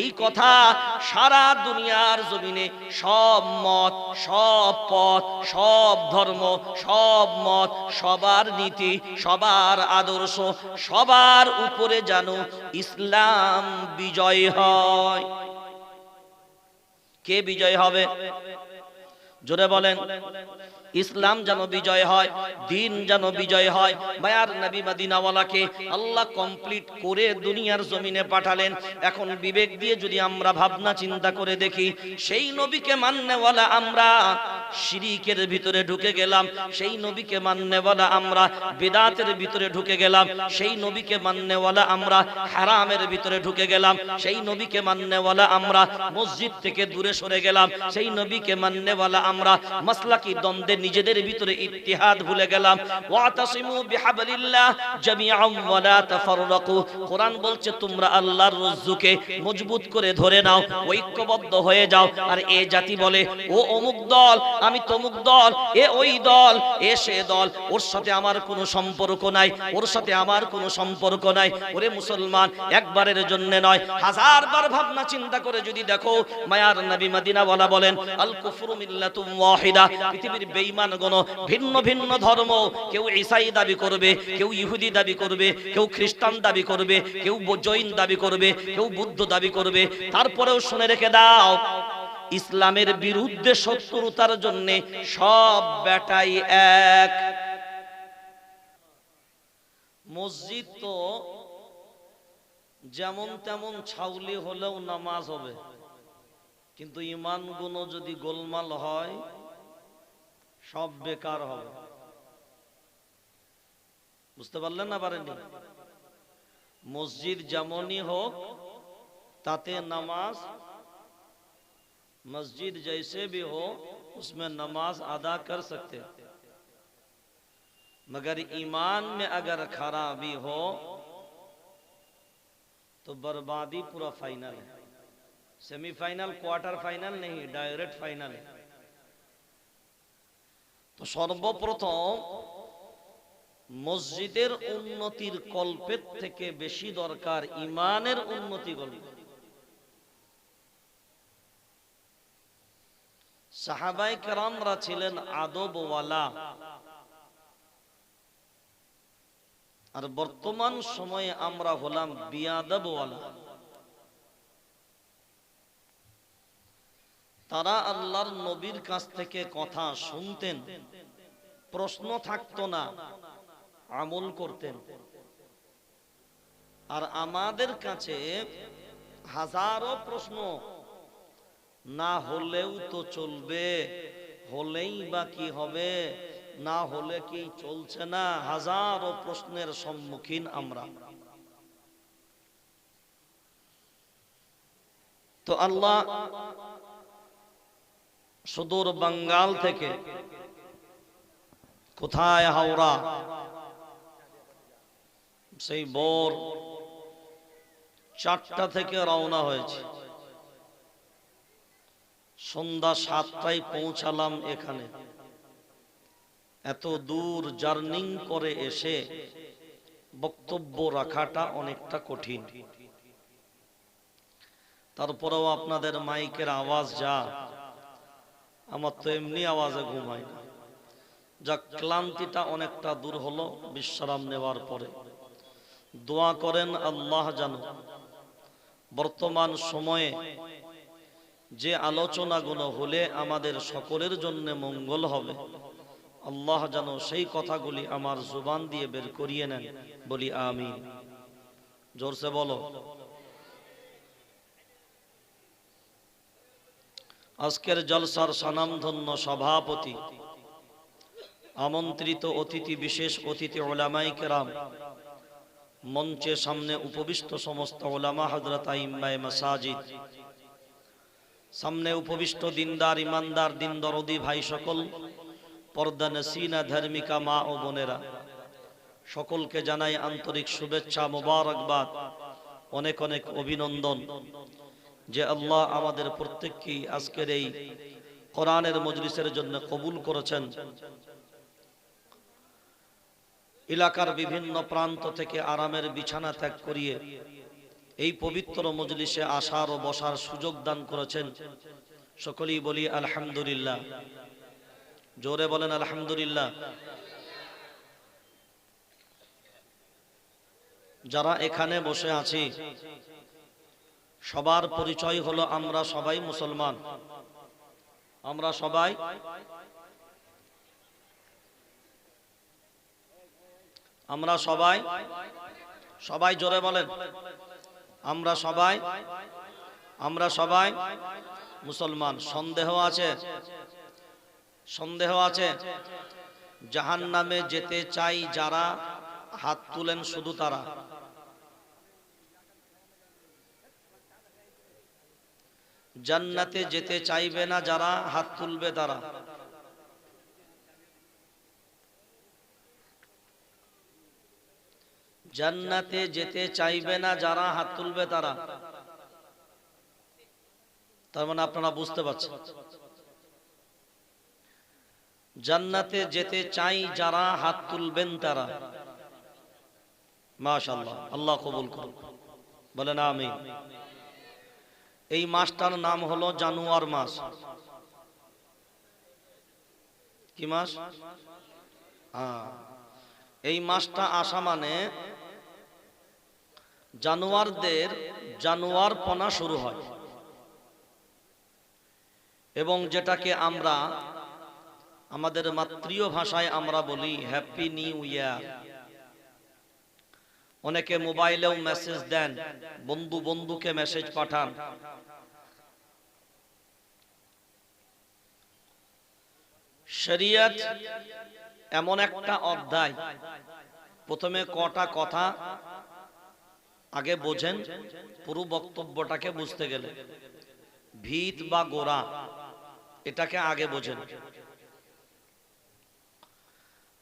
এই কথা সারা দুনিয়ার জমিনে সব মত, সব পথ, সব ধর্ম, সব মত, সবার নীতি, সবার আদর্শ, সবার উপরে যেন ইসলাম বিজয় হয়। কে বিজয় হবে? জোরে বলেন। ইসলাম যেন বিজয় হয়, দিন যেন বিজয় হয়। মায়ার নবী মদিনাওয়ালাকে আল্লাহ কমপ্লিট করে দুনিয়ার জমিনে পাঠালেন। এখন বিবেক দিয়ে যদি আমরা ভাবনা চিন্তা করে দেখি, সেই নবীকে মান্যওয়ালা আমরা, শিরিকের ভিতরে ঢুকে গেলাম। সেই নবীকে মান্যওয়ালা আমরা, বেদাতের ভিতরে ঢুকে গেলাম। সেই নবীকে মান্যওয়ালা আমরা, হারামের ভিতরে ঢুকে গেলাম। সেই নবীকে মান্যওয়ালা আমরা, মসজিদ থেকে দূরে সরে গেলাম। সেই নবীকে মান্যওয়ালা আমরা, মাসলাকি দ্বন্দ্বে নিজেদের ভিতরে ইত্তিহাদ ভুলে গেলাম। ওয়াতাসিমু বিহাবলিল্লাহ জামিআম ওয়া লা তাফাররাকু। কোরআন বলছে, তোমরা আল্লাহর রজ্জুকে মজবুত করে ধরে নাও, ঐক্যবদ্ধ হয়ে যাও। আর এ জাতি বলে, ও অমুক দল, আমি তমুক দল, এ ওই দল, এ সে দল, ওর সাথে আমার কোনো সম্পর্ক নাই, ওর সাথে আমার কোনো সম্পর্ক নাই। ওরে মুসলমান, একবারের জন্য নয়, হাজার বার ভাবনা চিন্তা করে যদি দেখো, মায়ার নবী মদিনা বলা বলেন, আল কুফরু মিল্লাতুম ওয়াহিদা। পৃথিবীর ভিন্ন ভিন্ন ধর্ম। কেউ দাবি করবে, কেউ ইহুদি দাবি করবে, কেউ খ্রিস্টান দাবি করবে, কেউ জৈন দাবি করবে, কেউ বুদ্ধ দাবি করবে। তারপরেও শুনে রেখে দাও, ইসলামের বিরুদ্ধে শত্রুতার জন্য সব বেটাই এক। মসজিদ তো যেমন তেমন ছাউলি হলেও নামাজ হবে। কিন্তু ইমান গুণ যদি গোলমাল হয় সব বেকার হবে বুঝতে পারলেন না পারেননি মসজিদ যেমনই হোক তাতে নামাজ मस्जिद जैसे भी हो उसमें नमाज अदा कर सकते हैं मगर ईमान में अगर खराबी हो तो बर्बादी पूरा फाइनल है सेमीफाइनल क्वार्टर फाइनल नहीं डायरेक्ट फाइनल है তো সর্বপ্রথম মসজিদের উন্নতির কল্পের থেকে বেশি দরকার ইমানের উন্নতি কল্প সাহাবাই কেরামরা ছিলেন আদবওয়ালা। আর বর্তমান সময়ে আমরা হলাম বিয়াদবওয়ালা। তারা আল্লাহর নবীর কাছ থেকে কথা শুনতেন, প্রশ্ন থাকতো না, আমল করতেন। আর আমাদের কাছে হাজারো প্রশ্ন, না হলেও তো চলবে, হলেই বা কি হবে, না হলে কি চলছে না, হাজারো প্রশ্নের সম্মুখীন আমরা। তো আল্লাহ সুদূর বাঙ্গাল থেকে। কোথায় হাওড়া? সেই বোর চারটা থেকে রওনা হয়েছে। সন্ধ্যা সাতটায় পৌঁছালাম এখানে। এত দূর জার্নিং করে এসে বক্তব্য রাখাটা অনেকটা কঠিন। তারপরেও আপনাদের মাইকের আওয়াজ যা আমার তো এমনি আওয়াজে ঘুমাই যা ক্লান্তিটা অনেকটা দূর হলো বিশ্রাম নেওয়ার পরে। দোয়া করেন আল্লাহ জানো বর্তমান সময়ে যে আলোচনাগুলো হলে আমাদের সকলের জন্য মঙ্গল হবে। আল্লাহ যেন সেই কথাগুলি আমার জুবান দিয়ে বের করিয়ে নেন। বলি আমি জোরসে বলো। আজকের জলসার সনামধন্য সভাপতি, আমন্ত্রিত অতিথি, বিশেষ অতিথি ওলামাই কেরাম মঞ্চের সামনে উপবিষ্ট সমস্ত ওলামা হজরত আইম্মায় মাসাজিদ, সামনে উপবিষ্ট দিনদার, ইমানদার দিন দরদি ভাই সকল, পর্দা নসিনা, ধার্মিকা মা ও বোনেরা, সকলকে জানাই আন্তরিক শুভেচ্ছা, মোবারকবাদ, অনেক অনেক অভিনন্দন। যে আল্লাহ আমাদের প্রত্যেককেই আজকের এই কোরআনের মজলিসের জন্য কবুল করেছেন। এলাকার বিভিন্ন প্রান্ত থেকে আরামের বিছানা ত্যাগ করিয়ে এই পবিত্র মজলিসে আসার ও বসার সুযোগ দান করেছেন। সকলেই বলি, আলহামদুলিল্লাহ। জোরে বলেন, আলহামদুলিল্লাহ। যারা এখানে বসে আছি সবার পরিচয় হলো আমরা সবাই মুসলমান। আমরা সবাই আমরা সবাই সবাই জোরে বলেন। আমরা সবাই আমরা সবাই মুসলমান। সন্দেহ আছে? সন্দেহ আছে? জাহান নামে যেতে চাই যারা হাত তুলেন শুধু তারা। জান্নাতে যেতে চাইবে না যারা হাত তুলবে তারা। জান্নাতে যেতে চাইবে না যারা হাত তুলবে তারা। তার মানে আপনারা বুঝতে পারছেন। জান্নাতে যেতে চাই যারা হাত তুলবেন তারা। মাশাআল্লাহ, আল্লাহ কবুল করুন বলেন আমি এই মাসটার নাম হলো জানুয়ার মাস। কি মাস? হ্যাঁ। এই মাসটা আসা মানে জানুয়ারদের জানুয়ার পনা শুরু হয়। এবং যেটাকে আমরা আমাদের মাতৃয় ভাষায় আমরা বলি হ্যাপি নিউ ইয়ার অনেকে মোবাইলেও মেসেজ দেন বন্ধু বন্ধুকে মেসেজ পাঠান। শরিয়ত এমন একটা অধ্যায়। প্রথমে কটা কথা আগে বোঝেন পুরো বক্তব্যটাকে বুঝতে গেলে। ভিত বা গোড়া এটাকে আগে বোঝেন।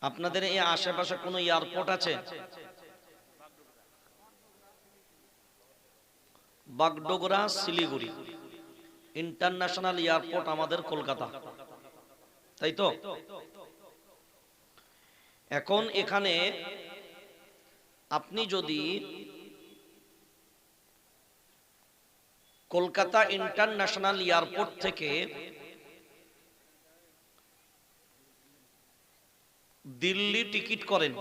আপনাদের এই আশেপাশে কোনো এয়ারপোর্ট আছে? বাগডোগরা, শিলিগুড়ি। ইন্টারন্যাশনাল এয়ারপোর্ট আমাদের কলকাতা। তাই তো? এখন এখানে আপনি যদি কলকাতা ইন্টারন্যাশনাল এয়ারপোর্ট থেকে দিল্লি টিকিট করেন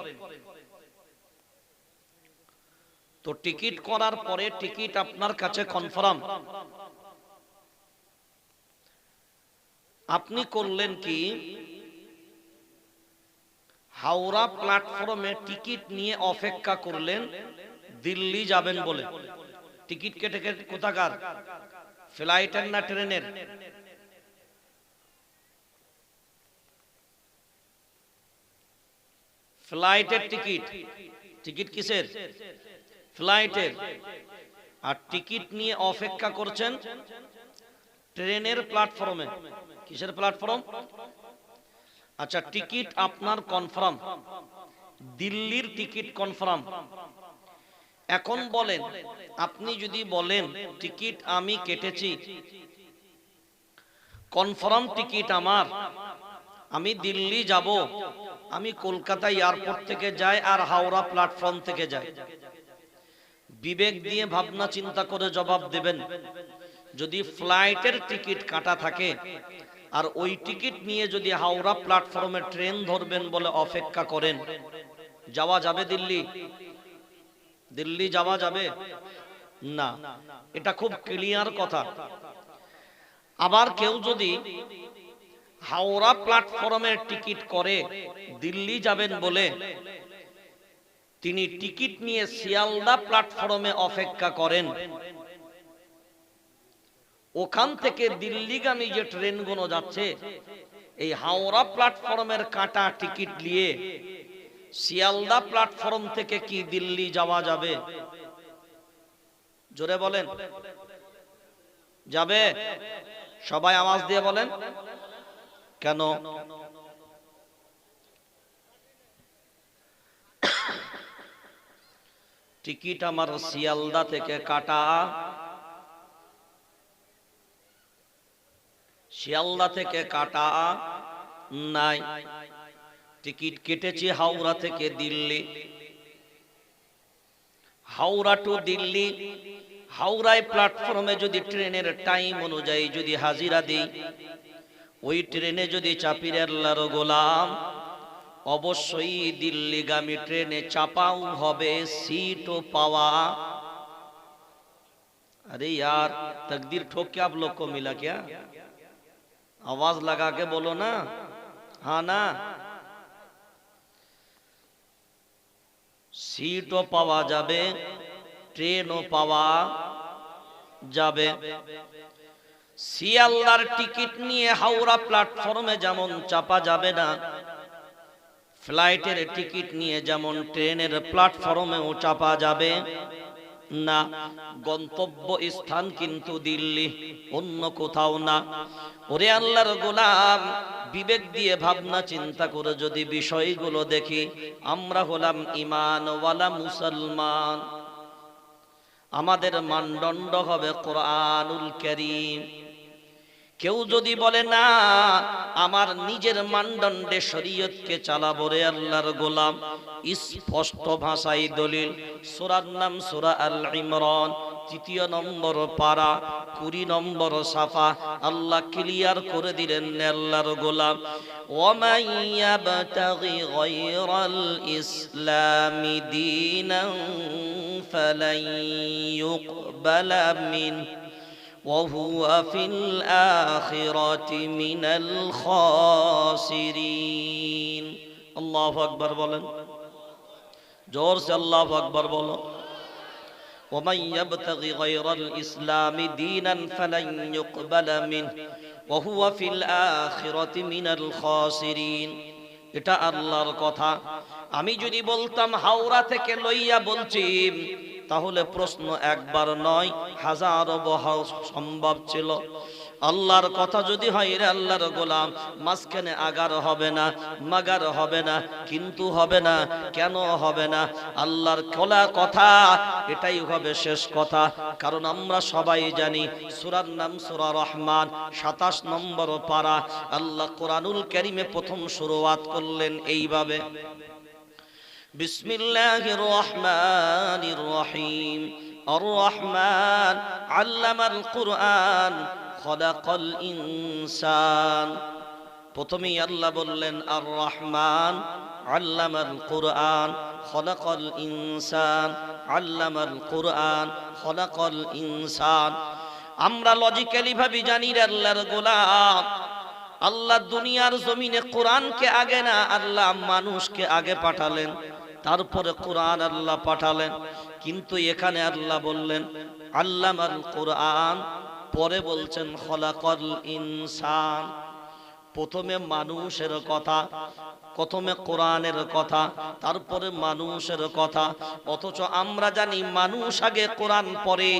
তো টিকিট করার পরে টিকিট আপনার কাছে কনফার্ম আপনি করলেন কি? হাওড়া প্ল্যাটফর্মে টিকিট নিয়ে অপেক্ষা করলেন, দিল্লি যাবেন বলে। টিকিট কেটে কেটে কোথাকার? ফ্লাইটের না ট্রেনের? ফ্লাইটের টিকিট। টিকিট কিসের? ফ্লাইটের আর টিকিট নিয়ে অপেক্ষা করছেন ট্রেনের প্ল্যাটফর্মে। কিসের প্ল্যাটফর্ম? আচ্ছা টিকিট আপনার কনফার্ম। দিল্লির টিকিট কনফার্ম। এখন বলেন, আপনি যদি বলেন, টিকিট আমি কেটেছি, কনফার্ম টিকিট আমার, আমি দিল্লি যাব, আমি কলকাতা এয়ারপোর্ট থেকে যাই আর হাওড়া প্ল্যাটফর্ম থেকে যাই। বিবেক দিয়ে ভাবনা চিন্তা করে জবাব দেবেন। যদি ফ্লাইটের টিকিট কাটা থাকে আর ওই টিকিট নিয়ে যদি হাওড়া প্ল্যাটফর্মে ট্রেন ধরবেন বলে অপেক্ষা করেন, যাওয়া যাবে দিল্লি? দিল্লি যাওয়া যাবে? না। এটা খুব ক্লিয়ার কথা। আবার কেউ যদি হাওড়া প্ল্যাটফর্মের টিকিট করে, দিল্লি যাবেন বলে তিনি টিকিট নিয়ে শিয়ালদা প্ল্যাটফর্মে অপেক্ষা করেন। ওখান থেকে দিল্লিগামী যে ট্রেনগুলো যাচ্ছে, এই হাওড়া প্ল্যাটফর্মের কাটা টিকিট নিয়ে শিয়ালদা প্ল্যাটফর্ম থেকে কি দিল্লি যাওয়া যাবে? জোরে বলেন। যাবে? সবাই আওয়াজ দিয়ে বলেন। কেন? টিকিট আমার শিয়ালদা থেকে কাটা। শিয়ালদা থেকে কাটা। নাই। টিকিট কেটেছি হাওড়া থেকে দিল্লি। হাওড়া টু দিল্লি। হাওড়ায় প্ল্যাটফর্মে যদি ট্রেনের টাইম অনুযায়ী যদি হাজিরা দিই, ওই ট্রেনে যদি চাপির আল্লাহর গোলাম অবশ্যই দিল্লিগামী ট্রেনে চাপাও হবে সিটও পাওয়া अरे यार तकदीर ठोक के आप लोग को मिला क्या आवाज लगा के बोलो ना हाँ ना সিটও পাওয়া যাবে ট্রেনও পাওয়া যাবে শিয়ালদার টিকিট নিয়ে হাওড়া প্ল্যাটফর্মে যেমন চাপা যাবে না ফ্লাইটের টিকিট নিয়ে যেমন ট্রেনের প্ল্যাটফর্মেও চাপা যাবে, না, গন্তব্য স্থান কিন্তু দিল্লি, অন্য কোথাও না। ওরে আল্লাহর গোলাম, বিবেক দিয়ে ভাবনা চিন্তা করে যদি বিষয়গুলো দেখি, আমরা হলাম ইমানওয়ালা মুসলমান। আমাদের মানদণ্ড হবে কোরআনুল করিম। কেউ যদি বলে, না, আমার নিজের মানদণ্ডে শরীয়তকে চালাবো রে আল্লাহর গোলাম। স্পষ্ট ভাষায় দলিল, সোরার নাম সোরা আল ইমরান তৃতীয় নম্বর পারা, কুড়ি নম্বর সাফা। আল্লাহ ক্লিয়ার করে দিলেন আল্লাহর গোলাম। ইসলামী দিন وهو في الآخرة من الخاسرين الله أكبر বলেন জোর সে আল্লাহ আকবর বলো ومن يبتغي غير الإسلام دينا فلن يقبل منه وهو في الآخرة من الخاسرين এটা আল্লাহর কথা আমি যদি বলতাম হাওড়া থেকে লইয়া বলছি তাহলে প্রশ্ন একবার নয়, হাজারো বহা সম্ভব ছিল। আল্লাহর কথা যদি হয় রে আল্লাহর গোলাম, মাঝখানে আগার হবে না, মাগার হবে না, কিন্তু হবে না, কেন হবে না? আল্লাহর খোলা কথা, এটাই হবে শেষ কথা। কারণ আমরা সবাই জানি, সুরার নাম সুরা রহমান, সাতাশ নম্বর পারা। আল্লাহ কোরআনুল করিমে প্রথম শুরুয়াত করলেন এইভাবে। بسم الله الرحمن الرحيم الرحمن علم القرآن خلق الإنسان প্রথমেই আল্লাহ বললেন আর রহমান আল্লামাল কোরআন খলাকল ইনসান আল্লামাল কোরআন খলাকল ইনসান আমরা লজিক্যালি ভাবি জানি রে আল্লাহর গোলাম আল্লাহ দুনিয়ার জমিনে কোরআনকে আগে না আল্লাহ মানুষকে আগে পাঠালেন তারপরে কোরআন আল্লাহ পাঠালেন। কিন্তু এখানে আল্লাহ বললেন, আল্লামাল কোরআন। পরে বলছেন, খলাকল ইনসান। প্রথমে মানুষের কথা, প্রথমে কোরআনের কথা, তারপরে মানুষের কথা। অথচ আমরা জানি মানুষ আগে কোরআন পরে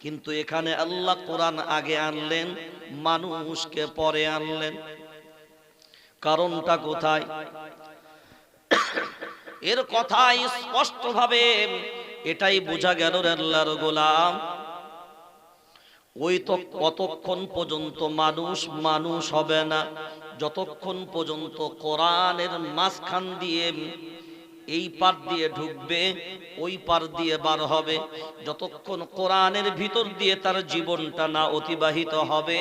কিন্তু এখানে আল্লাহ কোরআন আগে আনলেন, মানুষকে পরে আনলেন। কারণটা কোথায়? এর কথাই স্পষ্টভাবে এটাই বোঝা গেল রে আল্লাহর গোলাম। ওই তো কতক্ষণ পর্যন্ত মানুষ মানুষ হবে না, যতক্ষণ পর্যন্ত কোরআনের মাঝখান দিয়ে এই পার দিয়ে ঢুকবে, ওই পার দিয়ে বার হবে, যতক্ষণ কোরআনের ভিতর দিয়ে তার জীবনটা না অতিবাহিত হবে,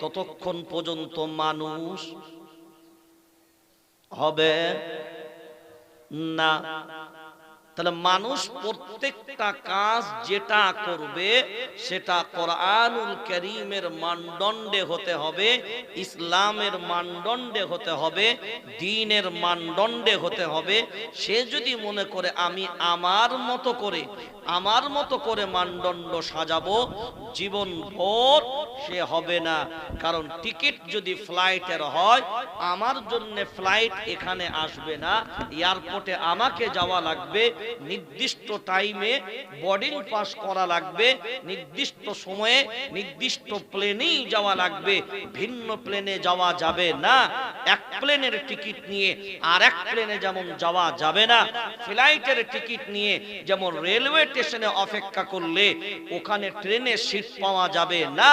ততক্ষণ পর্যন্ত মানুষ হবে না। তাহলে মানুষ প্রত্যেকটা কাজ যেটা করবে, সেটা কোরআনুল করিমের মানদণ্ডে হতে হবে, ইসলামের মানদণ্ডে হতে হবে, দিনের মানদণ্ডে হতে হবে। সে যদি মনে করে, আমি আমার মতো করে, আমার মতো করে মানদণ্ড সাজাবো জীবন ভোর সে হবে না। কারণ টিকিট যদি ফ্লাইটের হয়, আমার জন্য ফ্লাইট এখানে আসবে না, এয়ারপোর্টে আমাকে যাওয়া লাগবে নির্দিষ্ট টাইমে বোর্ডিং পাস করা লাগবে, নির্দিষ্ট সময়ে, নির্দিষ্ট প্লেনেই যাওয়া লাগবে। ভিন্ন প্লেনে যাওয়া যাবে না। এক প্লেনের টিকিট নিয়ে আর এক প্লেনে যেমন যাওয়া যাবে না ফ্লাইটের টিকিট নিয়ে যেমন রেলওয়ে স্টেশনে অপেক্ষা করলে ওখানে ট্রেনে সিট পাওয়া যাবে না,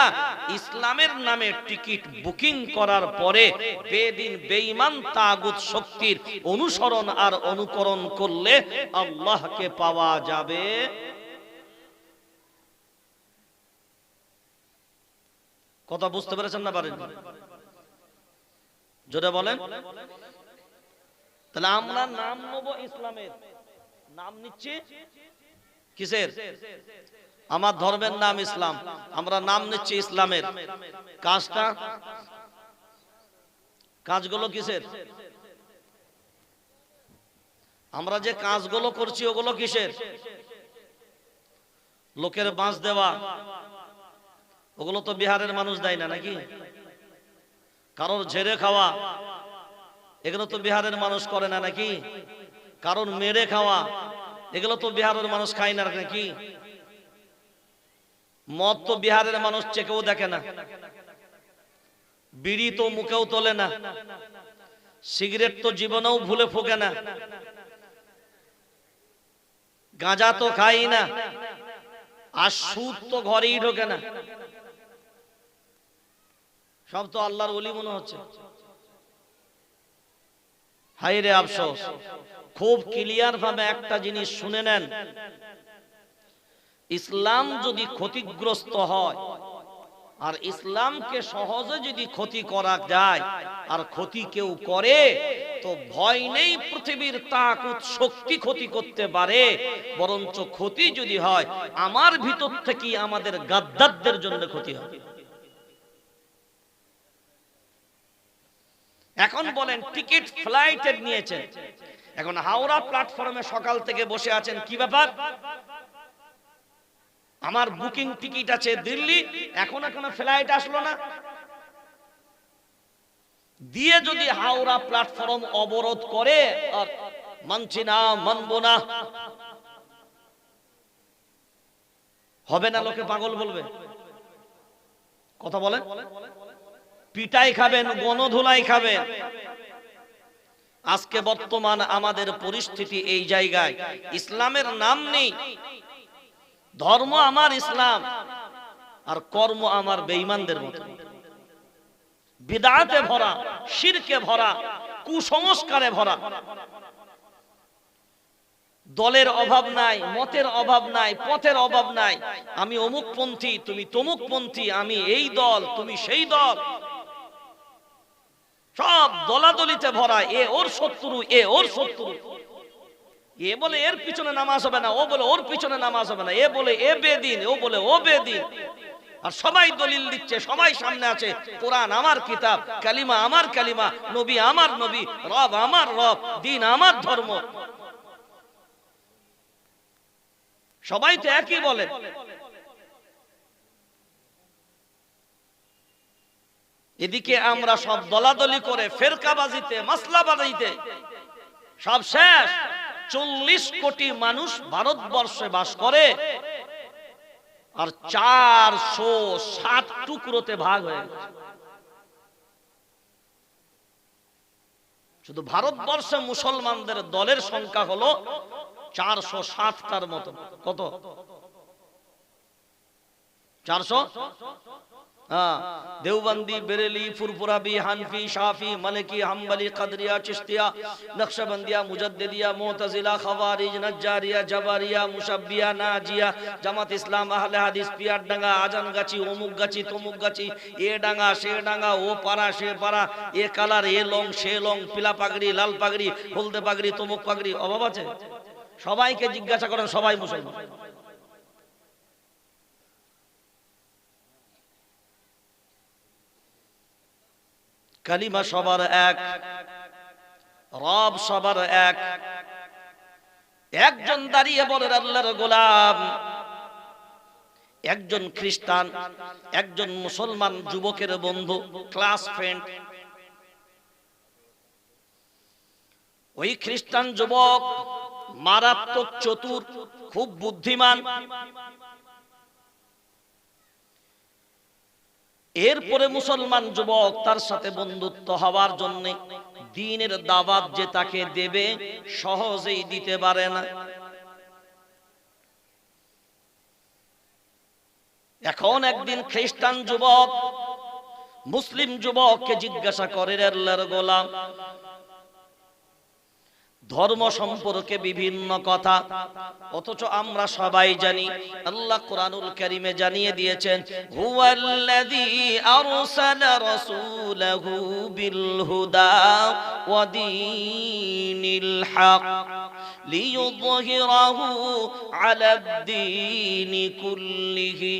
ইসলামের নামে টিকিট বুকিং করার পরে বেদিন বেঈমান তাগুত শক্তির অনুসরণ আর অনুকরণ করলে আল্লাহকে পাওয়া যাবে। কথা বুঝতে পেরেছেন না পারেন জোরে বলেন। তাহলে আমরা নাম নেব ইসলামের। নাম নিচ্ছি কিসের? আমার ধর্মের নাম ইসলাম। আমরা নাম নিচ্ছি ইসলামের। কাজটা? কাজগুলো কিসের? আমরা যে কাজগুলো করছি ওগুলো কিসের? লোকের বাঁশ দেওয়া। ওগুলো তো বিহারের মানুষ দেয় না নাকি? কারোর ঝেড়ে খাওয়া। এগুলো তো বিহারের মানুষ করে না নাকি? কারণ মেরে খাওয়া। এগুলো তো বিহারের মানুষ খায় না নাকি? মদ তো বিহারের মানুষ চেকেও দেখে না। বিড়ি তো মুখেও তোলে না। সিগারেট তো জীবনেও ভুলে ফোকে না। গাঁজা তো খাই না, আর সুদ তো ঘরেই ঢোকে না। সব তো আল্লাহর ওলি মনে হচ্ছে। হাই রে আফসোস, খুব ক্লিয়ার ভাবে একটা জিনিস শুনে নেন। ইসলাম যদি ক্ষতিগ্রস্ত হয়, আর ইসলামকে সহজে যদি ক্ষতি করা যায়, আর ক্ষতি কেউ করে তো ভয় নেই পৃথিবীর তাকুত শক্তি ক্ষতি করতে পারে, বরঞ্চ ক্ষতি যদি হয়, আমার ভিতর থেকে আমাদের গাদ্দারদের জন্য ক্ষতি হবে। এখন বলেন, টিকিট ফ্লাইটের নিয়েছেন। এখন হাওড়া প্ল্যাটফর্মে সকাল থেকে বসে আছেন, কি ব্যাপার? আমার বুকিং টিকিট আছে দিল্লি, এখন এখনও ফ্লাইট আসলো না। দিয়ে যদি হাওড়া প্ল্যাটফর্ম অবরোধ করে মানছি না, মানবো না। হবে না লোকে পাগল বলবে? কথা বলেন। পিটাই খাবেন, গণধুলাই খাবেন। আজকে বর্তমান আমাদের পরিস্থিতি এই জায়গায়। ইসলামের নাম নেই। ধর্ম আমার ইসলাম, আর কর্ম আমার বেঈমানদের মতো। বিদাতে ভরা, শিরকে ভরা, কুসংস্কারে ভরা। দলের অভাব নাই, মতের অভাব নাই, পথের অভাব নাই। আমি অমুক পন্থী তুমি তমুক পন্থী আমি এই দল, তুমি সেই দল। সব দলাদলিতে ভরা, এ ওর শত্রু, এ ওর শত্রু। এ বলে এর পিছনে নামাজ হবে না, ও বলে ওর পিছনে নামাজ হবে না, এ বলে এ বেদিন, ও বলে ও বেদিন। আর সবাই দলিল দিচ্ছে, সবাই সামনে আছে। কোরআন আমার কিতাব, কালিমা আমার কালিমা, নবী আমার নবী, রব আমার রব, দিন আমার ধর্ম। সবাই তো একই বলে। এদিকে আমরা সব দলাদলি করে, ফেরকাবাজিতে মাসলা বাজাইতে সব শেষ। চল্লিশ কোটি মানুষ ভারতবর্ষে বাস করে। আর চারশো সাত টুকরোতে ভাগ হয়ে শুধু ভারতবর্ষে মুসলমানদের দলের সংখ্যা হলো চারশো সাতটার মতো। কত? চারশো? হ্যাঁ দেওবন্দি, বেরেলি ফুরফুরাবি হানফি শাফি, মালিকি, হাম্বলি, কাদরিয়া, চিশতিয়া, নকশবন্দিয়া, মুজাদ্দিদিয়া, মুতাজিলা, খাওয়ারিজ, নজ্জারিয়া, জাবারিয়া মুসাব্বিয়া নাজিয়া, জামাত ইসলাম, আহলে হাদিস পিয়ার ডাঙ্গা আজান গাছি অমুক গাছি তমুক গাছি এ ডাঙ্গা, সে ডাঙ্গা, ও পাড়া, সে পাড়া, এ কালার, এ লং, সে লং পিলা পাগড়ি লাল পাগড়ি হলদে পাগড়ি তমুক পাগড়ি অভাব আছে? সবাইকে জিজ্ঞাসা করেন, সবাই মুসলমান। কালিমা সবার এক, রব সবার এক। একজন দাঁড়িয়ে বলেন আল্লাহর গোলাম। একজন খ্রিস্টান, একজন মুসলমান যুবকের বন্ধু, ক্লাস ফ্রেন্ড। ওই খ্রিস্টান যুবক মারাত্মক চতুর, খুব বুদ্ধিমান। এরপরে মুসলমান যুবক তার সাথে বন্ধুত্ব হওয়ার জন্য দিনের দাওয়াত যে তাকে দেবে সহজেই দিতে পারে না। এখন একদিন খ্রিস্টান যুবক, মুসলিম যুবককে জিজ্ঞাসা করে গোলাম ধর্ম সম্পর্কে বিভিন্ন কথা। অথচ আমরা সবাই জানি, আল্লাহ কোরআনুল কারিমে জানিয়ে দিয়েছেন, হুয়াল্লাযী আরসালা কুল্লিহি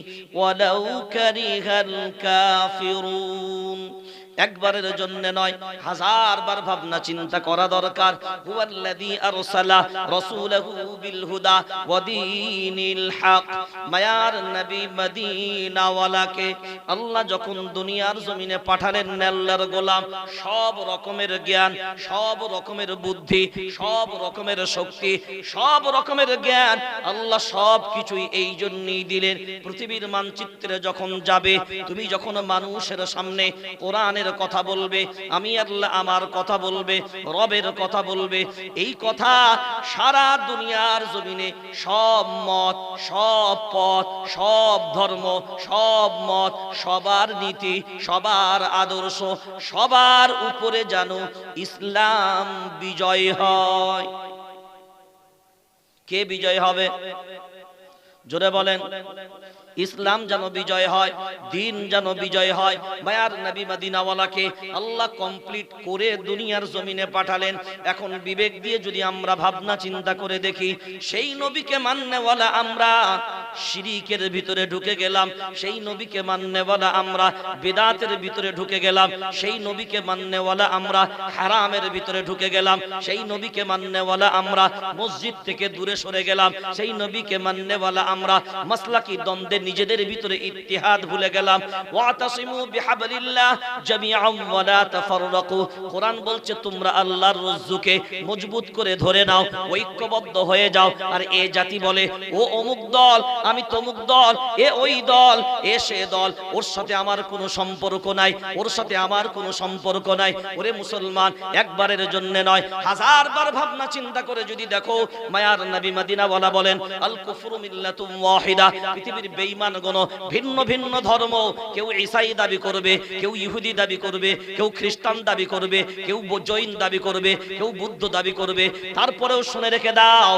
কাফিরুন। একবারের জন্য নয়, হাজার বার ভাবনা চিন্তা করা দরকার। হুয়াল্লাযী আরসালা রাসূলাহু বিল হুদা ওয়া দীনিল হক। মায়ার নবী মদিনাওয়ালাকে আল্লাহ যখন দুনিয়ার জমিনে পাঠালেন আল্লাহর গোলাম, সব রকমের জ্ঞান, সব রকমের বুদ্ধি, সব রকমের শক্তি, সব রকমের জ্ঞান আল্লাহ সব কিছুই এই জন্যই দিলেন। পৃথিবীর মানচিত্রে যখন যাবে, তুমি যখন মানুষের সামনে কোরআনের কথা বলবে, আমি আল্লাহ আমার কথা বলবে, রবের কথা বলবে। এই কথা সারা দুনিয়ার জমিনে সব মত, সব পথ, সব ধর্ম, সব মত, সবার নীতি, সবার আদর্শ, সবার উপরে জানো ইসলাম বিজয় হয়। কে বিজয় হবে? জোরে বলেন, ইসলাম যেন বিজয় হয়, দিন যেন বিজয় হয়, মায়ার নবী মদিনাওয়ালাকে আল্লাহ কমপ্লিট করে দুনিয়ার জমিনে পাঠালেন। এখন বিবেক দিয়ে যদি আমরা ভাবনা চিন্তা করে দেখি, সেই নবীকে মান্যওয়ালা আমরা, শিরিকের ভিতরে ঢুকে গেলাম, সেই নবীকে মান্যওয়ালা আমরা, বেদাতের ভিতরে ঢুকে গেলাম, সেই নবীকে মান্যওয়ালা আমরা, হারামের ভিতরে ঢুকে গেলাম, সেই নবীকে মান্যওয়ালা আমরা, মসজিদ থেকে দূরে সরে গেলাম, সেই নবীকে মান্যওয়ালা আমরা মাসলাকি দ্বন্দ্বে নিজেদের ভিতরে ইত্তিহাদ ভুলে গেলাম। ওয়াতাসিমু বিহাবলিল্লাহ জামিআন ওয়া লা তাফাররাকু। কোরআন বলছে, তোমরা আল্লাহর রজ্জুকে মজবুত করে ধরে নাও, ঐক্যবদ্ধ হয়ে যাও। আর এ জাতি বলে, ও অমুক দল, আমি তমুক দল, এ ওই দল, এ সে দল, ওর সাথে আমার কোনো সম্পর্ক নাই, ওর সাথে আমার কোনো সম্পর্ক নাই। ওরে মুসলমান, একবারের জন্য নয় হাজার বার ভাবনা চিন্তা করে যদি দেখো, মায়ার নবী মদিনা বলা বলেন, আল কুফরু মিল্লাতুম ওয়াহিদা, পৃথিবীর বেঈমান গণ, ভিন্ন ভিন্ন ধর্ম। কেউ ঈসাই দাবি করবে, কেউ ইহুদি দাবি করবে, কেউ খ্রিস্টান দাবি করবে, কেউ জৈন দাবি করবে, কেউ বুদ্ধ দাবি করবে। তারপরেও শুনে রেখে দাও,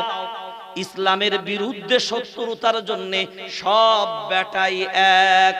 ইসলামের বিরুদ্ধে শত্রুতার জন্য সব ব্যাটাই এক।